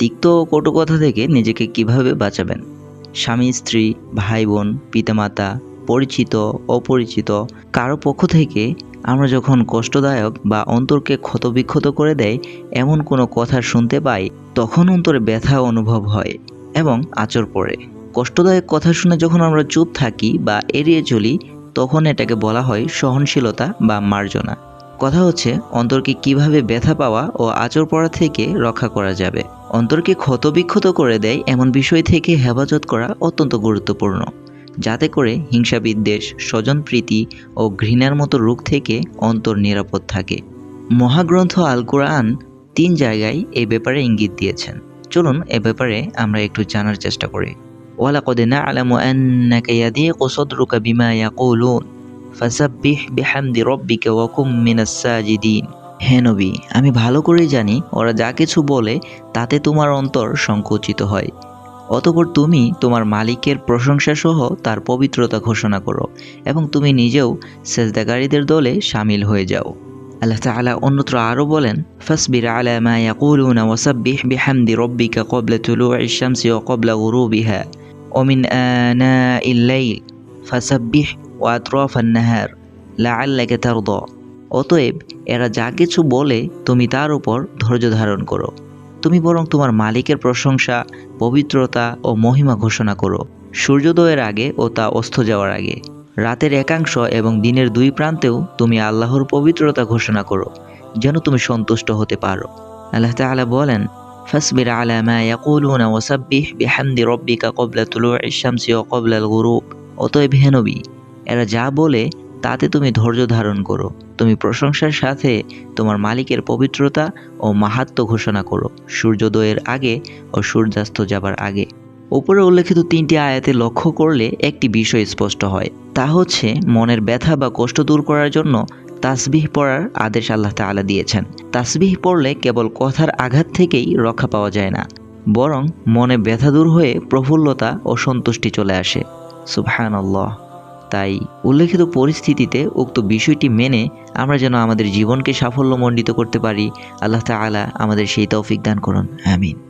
তিক্ত ও কটু কথা থেকে নিজেকে কীভাবে বাঁচাবেন? স্বামী, স্ত্রী, ভাই, বোন, পিতামাতা, পরিচিত, অপরিচিত, কারও পক্ষ থেকে আমরা যখন কষ্টদায়ক বা অন্তরকে ক্ষতবিক্ষত করে দেয়, এমন কোনো কথা শুনতে পাই, তখন অন্তরে ব্যথা অনুভব হয় এবং আচর পড়ে। কষ্টদায়ক কথা শুনে যখন আমরা চুপ থাকি বা এড়িয়ে চলি, তখন এটাকে বলা হয় সহনশীলতা বা মার্জনা। কথা হচ্ছে, অন্তরকে কীভাবে ব্যথা পাওয়া ও আচর পড়া থেকে রক্ষা করা যাবে। অন্তরকে ক্ষতবিক্ষত করে দেয় এমন বিষয় থেকে হেফাজত করা অত্যন্ত গুরুত্বপূর্ণ, যাতে করে হিংসা বিদ্বেষ স্বজনপ্রীতি ও ঘৃণার মতো রোগ থেকে অন্তর নিরাপদ থাকে। মহাগ্রন্থ আল কোরআন তিন জায়গায় এই ব্যাপারে ইঙ্গিত দিয়েছেন। চলুন এ ব্যাপারে আমরা একটু জানার চেষ্টা করি। ওয়ালাকদ না'লামু আন্নাকা ইয়াদিকু সাদরুকা বিমা ইয়াকুলুন, ফাসাব্বিহ বিহামদি রাব্বিকা ওয়া কুম মিনাস সাজিদিন। হে নবী, আমি ভালো করেই জানি, ওরা যা কিছু বলে, তাতে তোমার অন্তর সংকুচিত হয়। অতঃপর তুমি তোমার মালিকের প্রশংসা সহ তার পবিত্রতা ঘোষণা করো এবং তুমি নিজেও সেজদাকারীদের দলে সামিল হয়ে যাও। আল্লাহ তাআলা অন্যত্র আরও বলেন, ফাসবির আলা মা ইয়াকুলুনা ওয়াসাব্বিহ বিহামদি রাব্বিকা ক্বাবলা তুলুইশ শামসি ওয়া ক্বাবলা গুরুবিহা ওয়া মিন আনাইল লাইল, ফাসাব্বিহ ওয়া আতরাফান নাহার, লাআল্লাকা তারদা। অতএব এরা যা কিছু বলে তুমি তার উপর ধৈর্য ধারণ করো। তুমি বরং তোমার মালিকের প্রশংসা, পবিত্রতা ও মহিমা ঘোষণা করো। সূর্যোদয়ের আগে ও তা অস্ত যাওয়ার আগে, রাতের একাংশ এবং দিনের দুই প্রান্তেও তুমি আল্লাহর পবিত্রতা ঘোষণা করো, যেন তুমি সন্তুষ্ট হতে পারো। আল্লাহ তাআলা বলেন, ফাসবির আলা মা ইয়াকুলুনা ওয়াসাব্বিহ বিহামদি রাব্বিকা ক্বাবলা তুলুইশ শামসি ওয়া ক্বাবলা আল গুরুব। অতএব হে নবী, এরা যা বলে তাতে তুমি ধৈর্য ধারণ করো। তুমি প্রশংসার সাথে তোমার মালিকের পবিত্রতা ও মাহাত্ম ঘোষণা করো। সূর্যোদয়ের আগে ও সূর্যাস্ত যাবার আগে। উপরে উল্লেখিত তিনটি আয়াতে লক্ষ্য করলে একটি বিষয় স্পষ্ট হয়। তা হচ্ছে, মনের ব্যথা বা কষ্ট দূর করার জন্য তাসবিহ পড়ার আদেশ আল্লাহ তাআলা দিয়েছেন। তাসবিহ পড়লে কেবল কথার আঘাত থেকেই রক্ষা পাওয়া যায় না, বরং মনে ব্যথা দূর হয়ে প্রফুল্লতা ও সন্তুষ্টি চলে আসে। সুবহানাল্লাহ। তাই উল্লেখিত পরিস্থিতিতে উক্ত বিষয়টি মেনে আমরা যেন আমাদের জীবনকে সাফল্যমণ্ডিত করতে পারি। আল্লাহ তালা আমাদের সেই তৌফিক দান করুন। আমিন।